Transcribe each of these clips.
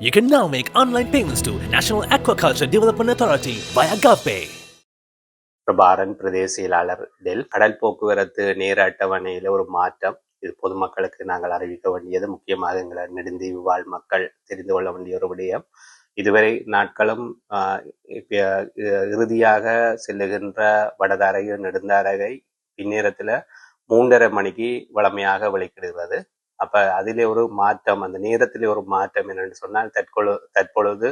You can now make online payments to National Aquaculture Development Authority via GovPay. பிரபாரன் பிரதேச செயலாளர் del கடல் போக்குவரத்து நேர அட்டவணையில் ஒரு மாற்றம். இது பொதுமக்களுக்கு நாங்கள் அறிவிக்க வேண்டியது. முக்கியமாக எங்களை நெடுந்தீவு வாழ் மக்கள் தெரிந்து கொள்ள வேண்டிய ஒரு விடயம். இதுவரை நாட்களும் ஆஹ், இறுதியாக செல்லுகின்ற வடதாரகை நெடுந்தாரகை பின்னேரத்துல மூன்றரை மணிக்கு வளமையாக வெளிக்கிடுகிறது. அப்ப அதிலே ஒரு மாற்றம் அந்த நேரத்திலே ஒரு மாற்றம் என்னன்னு சொன்னால் தற்கொழு தற்பொழுது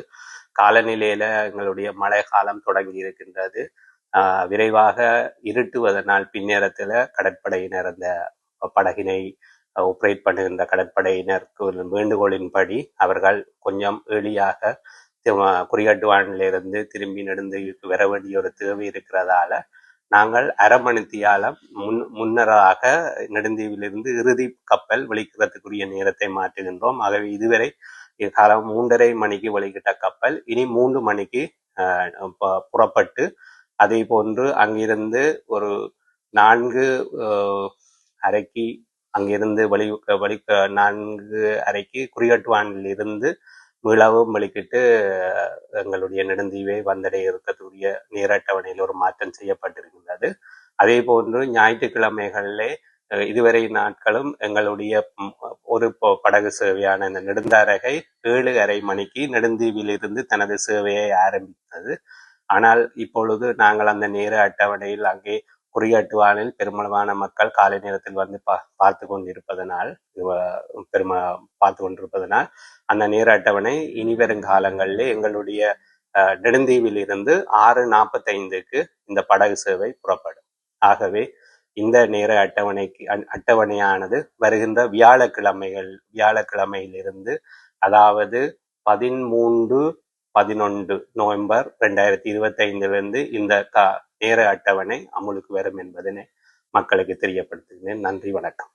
காலநிலையில எங்களுடைய மழை காலம் தொடங்கி இருக்கின்றது. ஆஹ் விரைவாக இருட்டுவதனால் பின்னேரத்துல கடற்படையினர் அந்த படகினை ஆப்ரேட் பண்ணுகின்ற கடற்படையினருக்கு வேண்டுகோளின்படி அவர்கள் கொஞ்சம் எளியாக குறியாட்டுவானிலிருந்து திரும்பி நெடுந்தீவுக்கு வர வேண்டிய ஒரு தேவை இருக்கிறதால நாங்கள் அரை மணித்தியாலம் முன் முன்னராக நெடுந்தீவிலிருந்து இறுதி கப்பல் வெளிக்கிறதுக்குரிய நேரத்தை மாற்றுகின்றோம். ஆகவே இதுவரை காலம் மூன்றரை மணிக்கு வெளிக்கிட்ட கப்பல். இனி மூன்று மணிக்கு ப- புறப்பட்டு அதே போன்று அங்கிருந்து ஒரு நான்கு ஆஹ், அறைக்கு அங்கிருந்து வழி வழி நான்கு அறைக்கு குறிகட்டுவானிலிருந்து மீளவும் வெளிக்கிட்டு எங்களுடைய நெடுந்தீவை வந்தடைய இருக்கக்கூடிய நேர அட்டவணையில் ஒரு மாற்றம் செய்யப்பட்டிருக்கின்றது அதே போன்று ஞாயிற்றுக்கிழமைகளிலே இதுவரை நாட்களும் எங்களுடைய ஒரு படகு சேவையான இந்த நெடுந்தாரகை ஏழு அரை மணிக்கு நெடுந்தீவிலிருந்து தனது சேவையை ஆரம்பித்தது. ஆனால் இப்பொழுது நாங்கள் அந்த நேர அட்டவணையில் அங்கே குறியாட்டுவானில் பெருமளவான மக்கள் காலை நேரத்தில் வந்து பா பார்த்து கொண்டிருப்பதனால் பெரும பார்த்து கொண்டிருப்பதனால் அந்த நேர அட்டவணை இனி வரும் எங்களுடைய நெடுந்தீவில் இருந்து ஆறு நாற்பத்தைந்துக்கு இந்த படகு சேவை புறப்படும். ஆகவே இந்த நேர அட்டவணைக்கு அட்டவணையானது வருகின்ற வியாழக்கிழமைகள் வியாழக்கிழமையிலிருந்து அதாவது பதிமூன்று பதினொன்று நவம்பர் ரெண்டாயிரத்தி இருபத்தைந்துலேருந்து இந்த கா நேர அட்டவணை அமுலுக்கு வரும் என்பதனை மக்களுக்கு தெரியப்படுத்துகிறேன். நன்றி வணக்கம்.